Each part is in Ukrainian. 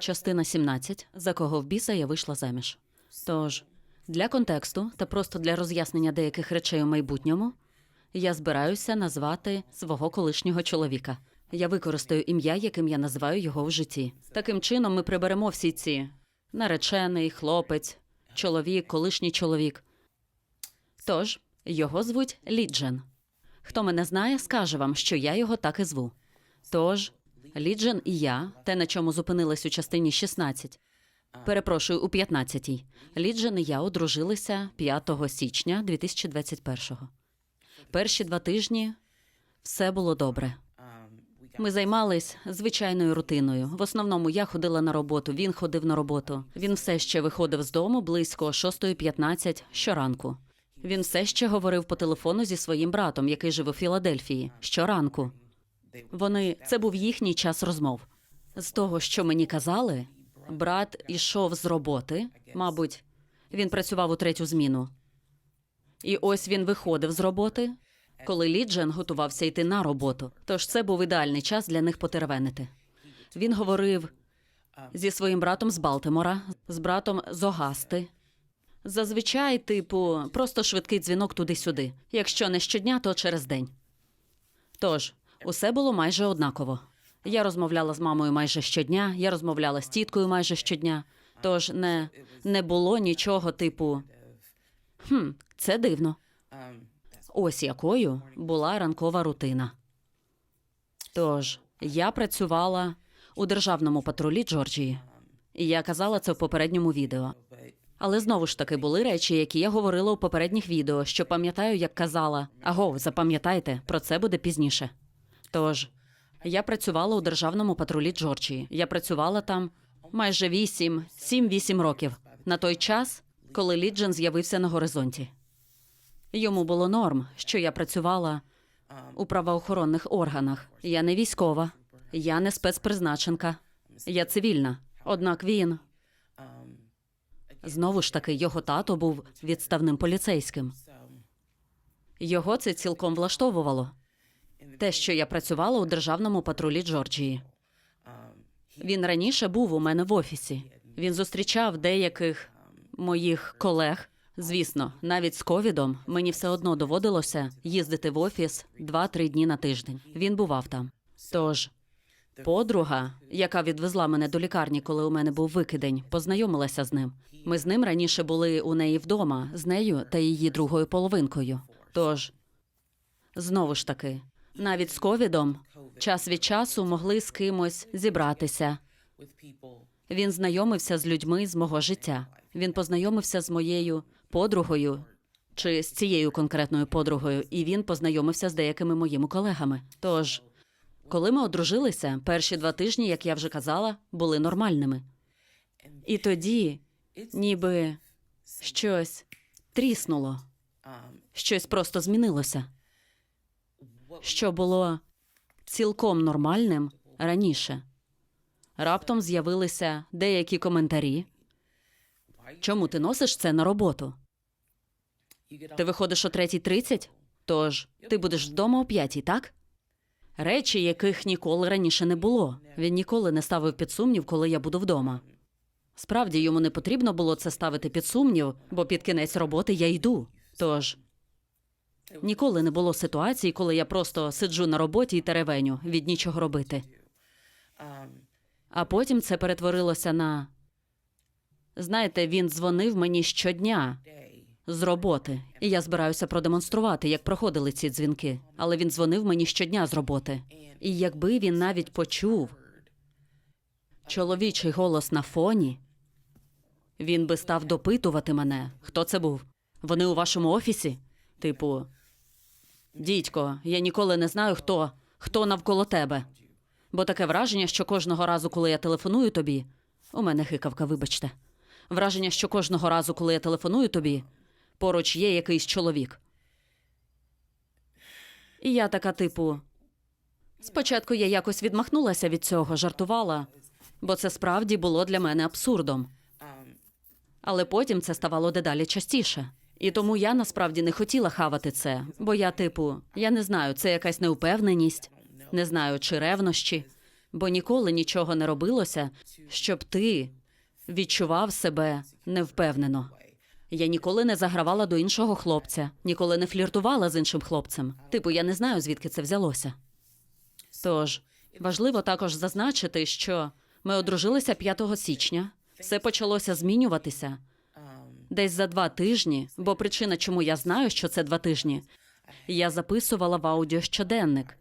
Частина 17. За кого в біса я вийшла заміж. Тож, для контексту та просто для роз'яснення деяких речей у майбутньому, я збираюся назвати свого колишнього чоловіка. Я використаю ім'я, яким я називаю його в житті. Таким чином, ми приберемо всі ці наречений, хлопець, чоловік, колишній чоловік. Тож, його звуть Ліджен. Хто мене знає, скаже вам, що я його так і зву. Тож, Ліджен і я, те, на чому зупинились у частині 16, перепрошую, у 15-й. Ліджен і я одружилися 5 січня 2021-го. Перші два тижні все було добре. Ми займались звичайною рутиною. В основному я ходила на роботу, він ходив на роботу. Він все ще виходив з дому близько 6.15 щоранку. Він все ще говорив по телефону зі своїм братом, який живе у Філадельфії, щоранку. Вони це був їхній час розмов. З того, що мені казали, брат ішов з роботи, мабуть, він працював у третю зміну. І ось він виходив з роботи, коли Ліджен готувався йти на роботу. Тож це був ідеальний час для них потеревенити. Він говорив зі своїм братом з Балтимора, з братом з Огасти. Зазвичай, типу, просто швидкий дзвінок туди-сюди. Якщо не щодня, то через день. Тож, усе було майже однаково. Я розмовляла з мамою майже щодня, я розмовляла з тіткою майже щодня. Тож не, не було нічого типу. Хм, це дивно. Ось якою була ранкова рутина. Тож, я працювала у державному патрулі Джорджії. І я казала це в попередньому відео. Але знову ж таки були речі, які я говорила у попередніх відео, що пам'ятаю, як казала: Аго, запам'ятайте, про це буде пізніше. Тож, я працювала у державному патрулі Джорджії. Я працювала там майже 8, 7-8 років на той час, коли Ліджен з'явився на горизонті. Йому було норм, що я працювала у правоохоронних органах. Я не військова, я не спецпризначенка, я цивільна. Однак він знову ж таки його тато був відставним поліцейським. Його це цілком влаштовувало. Те, що я працювала у державному патрулі Джорджії. Він раніше був у мене в офісі. Він зустрічав деяких моїх колег. Звісно, навіть з ковідом мені все одно доводилося їздити в офіс 2-3 дні на тиждень. Він бував там. Тож подруга, яка відвезла мене до лікарні, коли у мене був викидень, познайомилася з ним. Ми з ним раніше були у неї вдома, з нею та її другою половинкою. Тож, знову ж таки, навіть з ковідом час від часу могли з кимось зібратися. Він знайомився з людьми з мого життя. Він познайомився з моєю подругою чи з цією конкретною подругою, і він познайомився з деякими моїми колегами. Тож, коли ми одружилися, перші два тижні, як я вже казала, були нормальними. І тоді, ніби щось тріснуло, щось просто змінилося, що було цілком нормальним раніше. Раптом з'явилися деякі коментарі. Чому ти носиш це на роботу? Ти виходиш о 3.30? Тож ти будеш вдома о 5, так? Речі, яких ніколи раніше не було. Він ніколи не ставив під сумнів, коли я буду вдома. Справді йому не потрібно було це ставити під сумнів, бо під кінець роботи я йду. Тож ніколи не було ситуації, коли я просто сиджу на роботі і теревеню від нічого робити. А потім це перетворилося на. Знаєте, він дзвонив мені щодня з роботи, і я збираюся продемонструвати, як проходили ці дзвінки. Але він дзвонив мені щодня з роботи. І якби він навіть почув чоловічий голос на фоні, він би став допитувати мене, хто це був. Вони у вашому офісі? Типу, дідько, я ніколи не знаю, хто, хто навколо тебе. Бо таке враження, що кожного разу, коли я телефоную тобі, у мене хикавка, вибачте. Враження, що кожного разу, коли я телефоную тобі, поруч є якийсь чоловік. І я така, типу. Спочатку я якось відмахнулася від цього, жартувала, бо це справді було для мене абсурдом. Але потім це ставало дедалі частіше. І тому я насправді не хотіла хавати це, бо я, типу, я не знаю, це якась неупевненість, не знаю, чи ревнощі, Бо ніколи нічого не робилося, щоб ти відчував себе невпевнено. Я ніколи не загравала до іншого хлопця, ніколи не фліртувала з іншим хлопцем. Типу, я не знаю, звідки це взялося. Тож важливо також зазначити, що ми одружилися 5 січня. Все почалося змінюватися десь за два тижні, бо причина, чому я знаю, що це два тижні, я записувала в аудіо щоденник.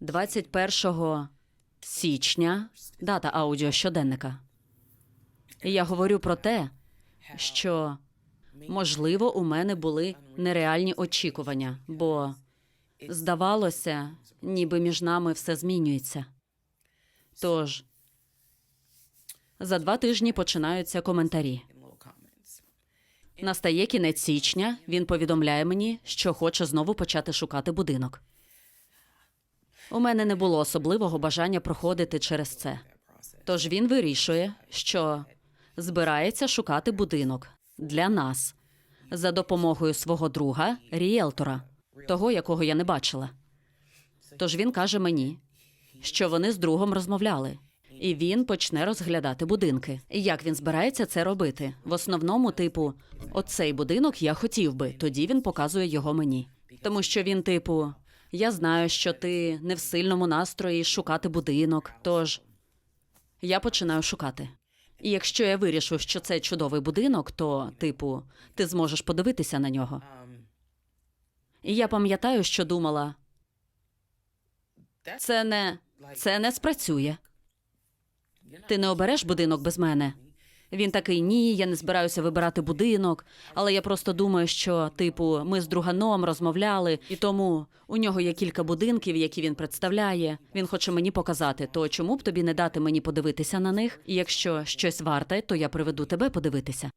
21 січня дата аудіо щоденника. І я говорю про те, що можливо у мене були нереальні очікування, бо здавалося, ніби між нами все змінюється. Тож за два тижні починаються коментарі. Настає кінець січня. Він повідомляє мені, що хоче знову почати шукати будинок. У мене не було особливого бажання проходити через це. Тож він вирішує, що збирається шукати будинок для нас за допомогою свого друга, ріелтора, того, якого я не бачила. Тож він каже мені, що вони з другом розмовляли, і він почне розглядати будинки. Як він збирається це робити? В основному, типу, оцей будинок я хотів би. Тоді він показує його мені. Тому що він, типу, я знаю, що ти не в сильному настрої шукати будинок. Тож я починаю шукати. І якщо я вирішу, що це чудовий будинок, то, типу, ти зможеш подивитися на нього. І я пам'ятаю, що думала, це не, це не спрацює. Ти не обереш будинок без мене. Він такий ні, я не збираюся вибирати будинок, але я просто думаю, що, типу, ми з друганом розмовляли, і тому у нього є кілька будинків, які він представляє. Він хоче мені показати, то чому б тобі не дати мені подивитися на них? І якщо щось варте, то я приведу тебе подивитися.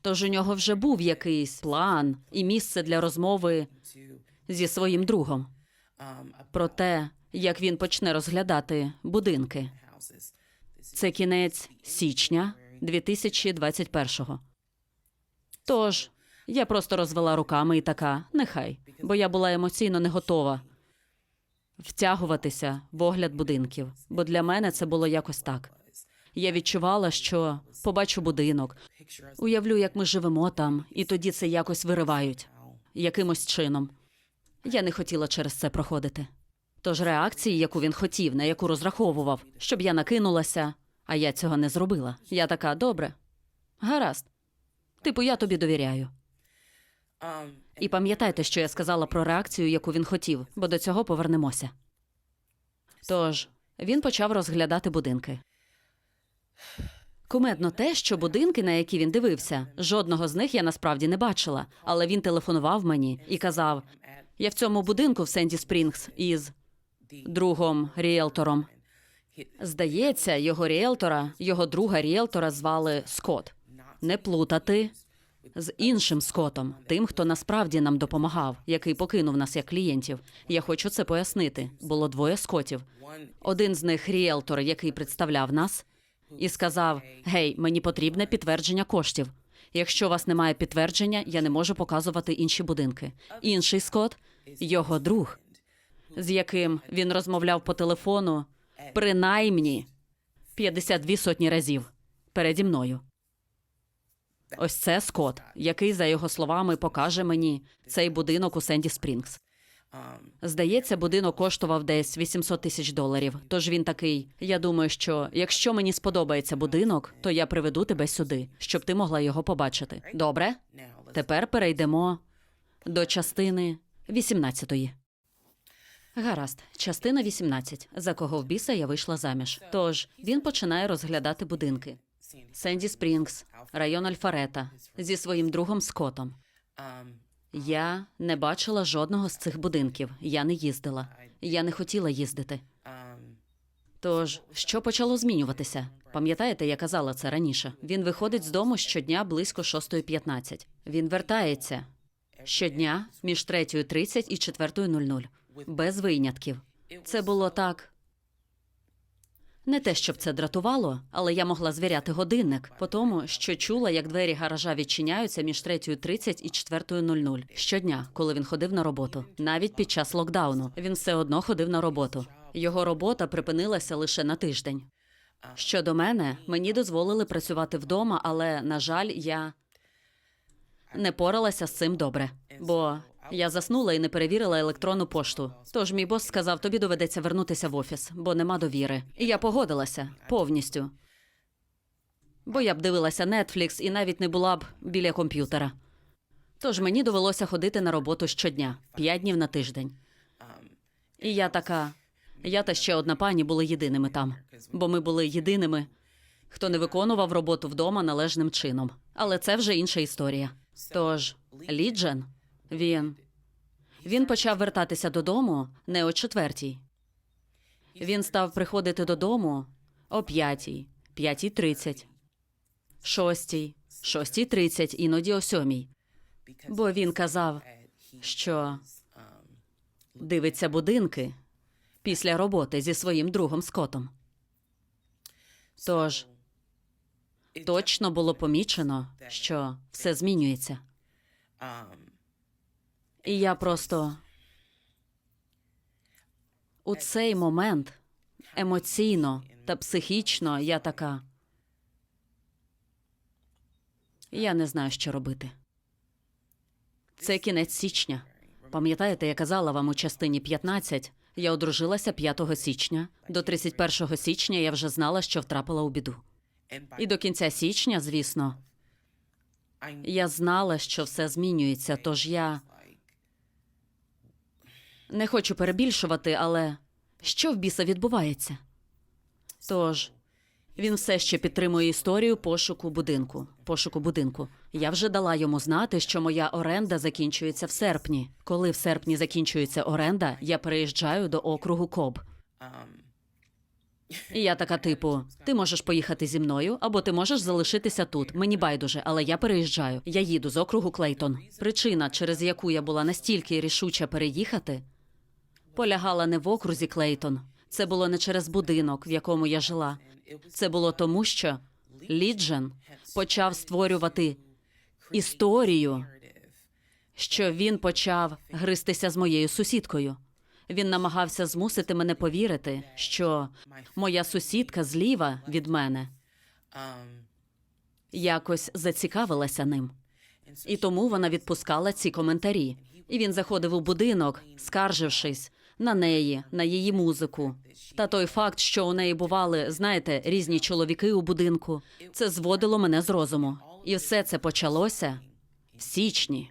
Тож у нього вже був якийсь план і місце для розмови зі своїм другом про те, як він почне розглядати будинки. Це кінець січня 2021-го. Тож я просто розвела руками і така, нехай, бо я була емоційно не готова втягуватися в огляд будинків, бо для мене це було якось так. Я відчувала, що побачу будинок, уявлю, як ми живемо там, і тоді це якось виривають якимось чином. Я не хотіла через це проходити. Тож реакції, яку він хотів, на яку розраховував, щоб я накинулася, а я цього не зробила. Я така, добре, гаразд. Типу, я тобі довіряю. І пам'ятайте, що я сказала про реакцію, яку він хотів, бо до цього повернемося. Тож він почав розглядати будинки. Кумедно те, що будинки, на які він дивився, жодного з них я насправді не бачила, але він телефонував мені і казав: я в цьому будинку в Сенді Спрінгс із другом ріелтором. Здається, його ріелтора, його друга ріелтора звали Скот. Не плутати з іншим Скотом, тим, хто насправді нам допомагав, який покинув нас як клієнтів. Я хочу це пояснити. Було двоє скотів. Один з них ріелтор, який представляв нас, і сказав: Гей, мені потрібне підтвердження коштів. Якщо у вас немає підтвердження, я не можу показувати інші будинки. Інший скот його друг, з яким він розмовляв по телефону принаймні 52 сотні разів переді мною. Ось це Скот, який, за його словами, покаже мені цей будинок у Сенді Спрінгс. Здається, будинок коштував десь 800 тисяч доларів. Тож він такий: я думаю, що якщо мені сподобається будинок, то я приведу тебе сюди, щоб ти могла його побачити. Добре? Тепер перейдемо до частини 18. Гаразд, частина 18. За кого в біса я вийшла заміж. Тож він починає розглядати будинки. Сенді Спрінгс, район Альфарета, зі своїм другом Скотом. Я не бачила жодного з цих будинків. Я не їздила. Я не хотіла їздити. Тож, що почало змінюватися? Пам'ятаєте, я казала це раніше. Він виходить з дому щодня близько 6.15. Він вертається щодня між 3.30 і 4.00. без винятків. Це було так. Не те, щоб це дратувало, але я могла звіряти годинник по тому, що чула, як двері гаража відчиняються між 3.30 і 4.00 щодня, коли він ходив на роботу. Навіть під час локдауну він все одно ходив на роботу. Його робота припинилася лише на тиждень. Щодо мене, мені дозволили працювати вдома, але, на жаль, я не поралася з цим добре, бо я заснула і не перевірила електронну пошту. Тож мій бос сказав, тобі доведеться вернутися в офіс, бо нема довіри. І я погодилася повністю. Бо я б дивилася Netflix і навіть не була б біля комп'ютера. Тож мені довелося ходити на роботу щодня, п'ять днів на тиждень. І я така. Я та ще одна пані були єдиними там, бо ми були єдиними, хто не виконував роботу вдома належним чином. Але це вже інша історія. Тож, Ліджен, він. Він почав вертатися додому не о четвертій. Він став приходити додому о п'ятій, п'ятій тридцять, шостій, шостій тридцять, іноді о сьомій. Бо він казав, що дивиться будинки після роботи зі своїм другом Скотом. Тож точно було помічено, що все змінюється. І я просто у цей момент емоційно та психічно я така. Я не знаю, що робити. Це кінець січня. Пам'ятаєте, я казала вам у частині 15, я одружилася 5 січня. До 31 січня я вже знала, що втрапила у біду. І до кінця січня, звісно, я знала, що все змінюється, тож я не хочу перебільшувати, але що в біса відбувається? Тож він все ще підтримує історію пошуку будинку. Пошуку будинку. Я вже дала йому знати, що моя оренда закінчується в серпні. Коли в серпні закінчується оренда, я переїжджаю до округу Коб. І я така, типу, ти можеш поїхати зі мною, або ти можеш залишитися тут. Мені байдуже, але я переїжджаю. Я їду з округу Клейтон. Причина, через яку я була настільки рішуча переїхати, полягала не в окрузі Клейтон. Це було не через будинок, в якому я жила. Це було тому, що Ліджен почав створювати історію, що він почав гристися з моєю сусідкою. Він намагався змусити мене повірити, що моя сусідка зліва від мене якось зацікавилася ним. І тому вона відпускала ці коментарі. І він заходив у будинок, скаржившись на неї, на її музику. Та той факт, що у неї бували, знаєте, різні чоловіки у будинку, це зводило мене з розуму. І все це почалося в січні.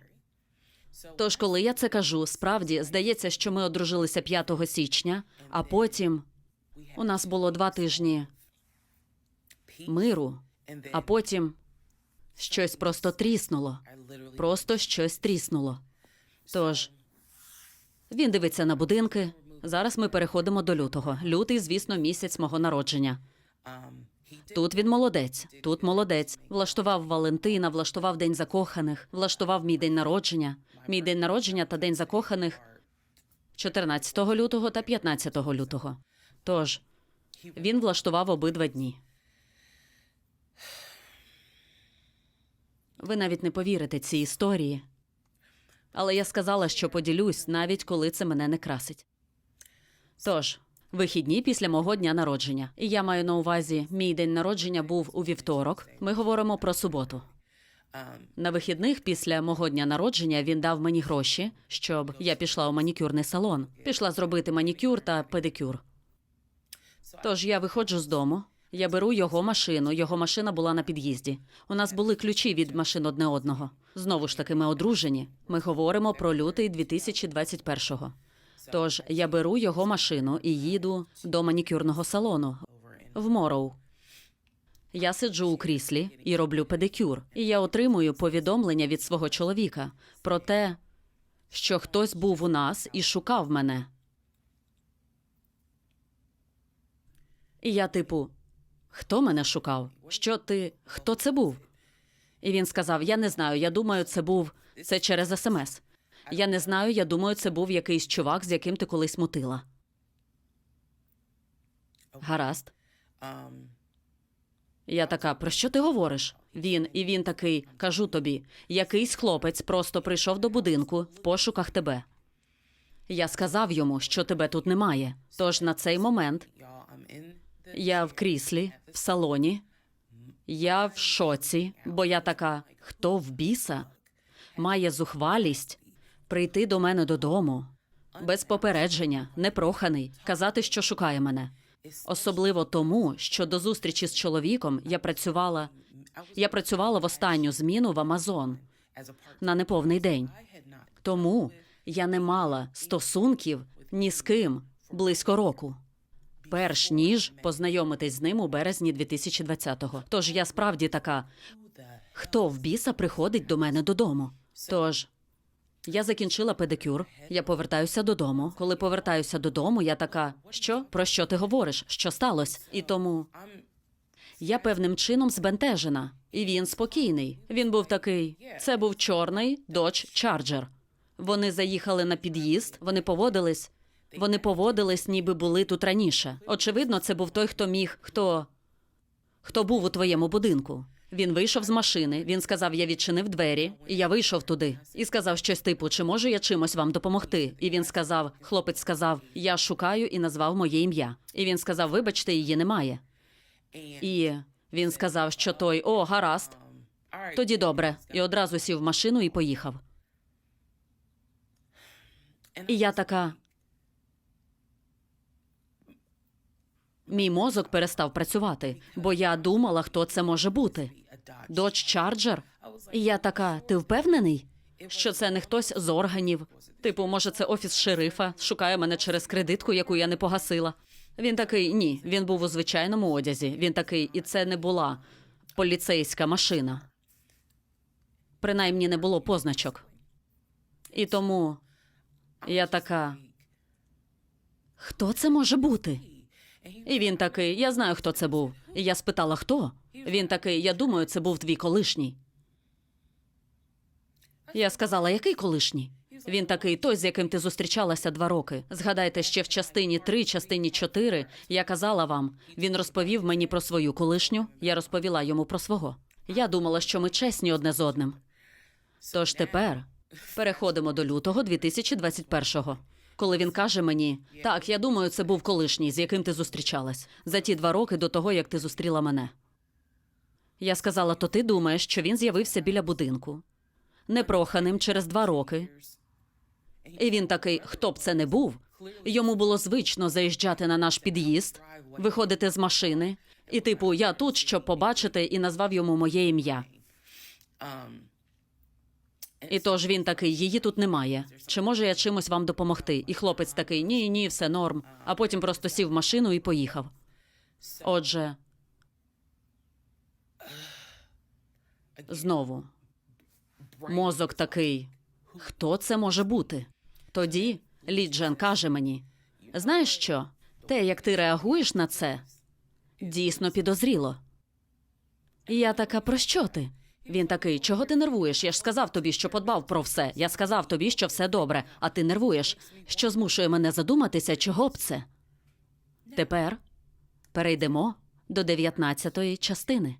Тож, коли я це кажу, справді здається, що ми одружилися 5 січня, а потім у нас було два тижні миру, а потім щось просто тріснуло. Просто щось тріснуло. Тож він дивиться на будинки. Зараз ми переходимо до лютого. Лютий, звісно, місяць мого народження. Тут він молодець, тут молодець. Влаштував Валентина, влаштував день закоханих, влаштував мій день народження. Мій день народження та день закоханих 14 лютого та 15 лютого. Тож він влаштував обидва дні. Ви навіть не повірите цій історії. Але я сказала, що поділюсь, навіть коли це мене не красить. Тож, вихідні після мого дня народження. І я маю на увазі, мій день народження був у вівторок. Ми говоримо про суботу. На вихідних після мого дня народження він дав мені гроші, щоб я пішла у манікюрний салон, пішла зробити манікюр та педикюр. Тож я виходжу з дому. Я беру його машину. Його машина була на під'їзді. У нас були ключі від машин одне одного. Знову ж таки, ми одружені. Ми говоримо про лютий 2021-го. Тож я беру його машину і їду до манікюрного салону в Мороу. Я сиджу у кріслі і роблю педикюр, і я отримую повідомлення від свого чоловіка про те, що хтось був у нас і шукав мене. І я, типу, хто мене шукав? Що ти? Хто це був? І він сказав: Я не знаю, я думаю, це був це через смс. Я не знаю, я думаю, це був якийсь чувак, з яким ти колись мутила. Гаразд. Я така, про що ти говориш? Він і він такий, кажу тобі, якийсь хлопець просто прийшов до будинку в пошуках тебе. Я сказав йому, що тебе тут немає. Тож на цей момент Я в кріслі, в салоні. Я в шоці, бо я така, хто в біса має зухвалість прийти до мене додому без попередження, непроханий, казати, що шукає мене. Особливо тому, що до зустрічі з чоловіком я працювала. Я працювала в останню зміну в Амазон на неповний день. Тому я не мала стосунків ні з ким близько року. Перш ніж познайомитись з ним у березні 2020-го. Тож я справді така, хто в біса приходить до мене додому. Тож я закінчила педикюр, я повертаюся додому. Коли повертаюся додому, я така: що? Про що ти говориш? Що сталося? І тому я певним чином збентежена, і він спокійний. Він був такий. Це був чорний Dodge Charger. Вони заїхали на під'їзд, вони поводились. Вони поводились, ніби були тут раніше. Очевидно, це був той, хто міг, хто. хто був у твоєму будинку. Він вийшов з машини. Він сказав: Я відчинив двері, і я вийшов туди. І сказав щось типу: Чи можу я чимось вам допомогти? І він сказав: Хлопець сказав: Я шукаю і назвав моє ім'я. І він сказав: Вибачте, її немає. І він сказав, що той о, гаразд, тоді добре. І одразу сів в машину і поїхав. І я така. Мій мозок перестав працювати, бо я думала, хто це може бути. Dodge. Charger? І я така, ти впевнений? Що це не хтось з органів? Типу, може, це офіс шерифа шукає мене через кредитку, яку я не погасила. Він такий, ні, він був у звичайному одязі. Він такий, і це не була поліцейська машина. Принаймні не було позначок. І тому я така. Хто це може бути? І він такий, я знаю, хто це був. І я спитала, хто? Він такий, я думаю, це був твій колишній. Я сказала, який колишній? Він такий, той, з яким ти зустрічалася два роки. Згадайте, ще в частині 3, частині 4 я казала вам, він розповів мені про свою колишню, я розповіла йому про свого. Я думала, що ми чесні одне з одним. Тож тепер переходимо до лютого 2021-го. Коли він каже мені, так, я думаю, це був колишній, з яким ти зустрічалась, за ті два роки до того, як ти зустріла мене. Я сказала, то ти думаєш, що він з'явився біля будинку, непроханим через два роки. І він такий, хто б це не був, йому було звично заїжджати на наш під'їзд, виходити з машини, і типу, я тут, щоб побачити, і назвав йому моє ім'я. І тож він такий, її тут немає. Чи може я чимось вам допомогти? І хлопець такий, ні, ні, все норм. А потім просто сів в машину і поїхав. Отже, знову мозок такий. Хто це може бути? Тоді Ліджен каже мені: знаєш що? Те, як ти реагуєш на це, дійсно підозріло. І я така, про що ти? Він такий, чого ти нервуєш? Я ж сказав тобі, що подбав про все. Я сказав тобі, що все добре, а ти нервуєш, що змушує мене задуматися, чого б це. Тепер перейдемо до 19-ї частини.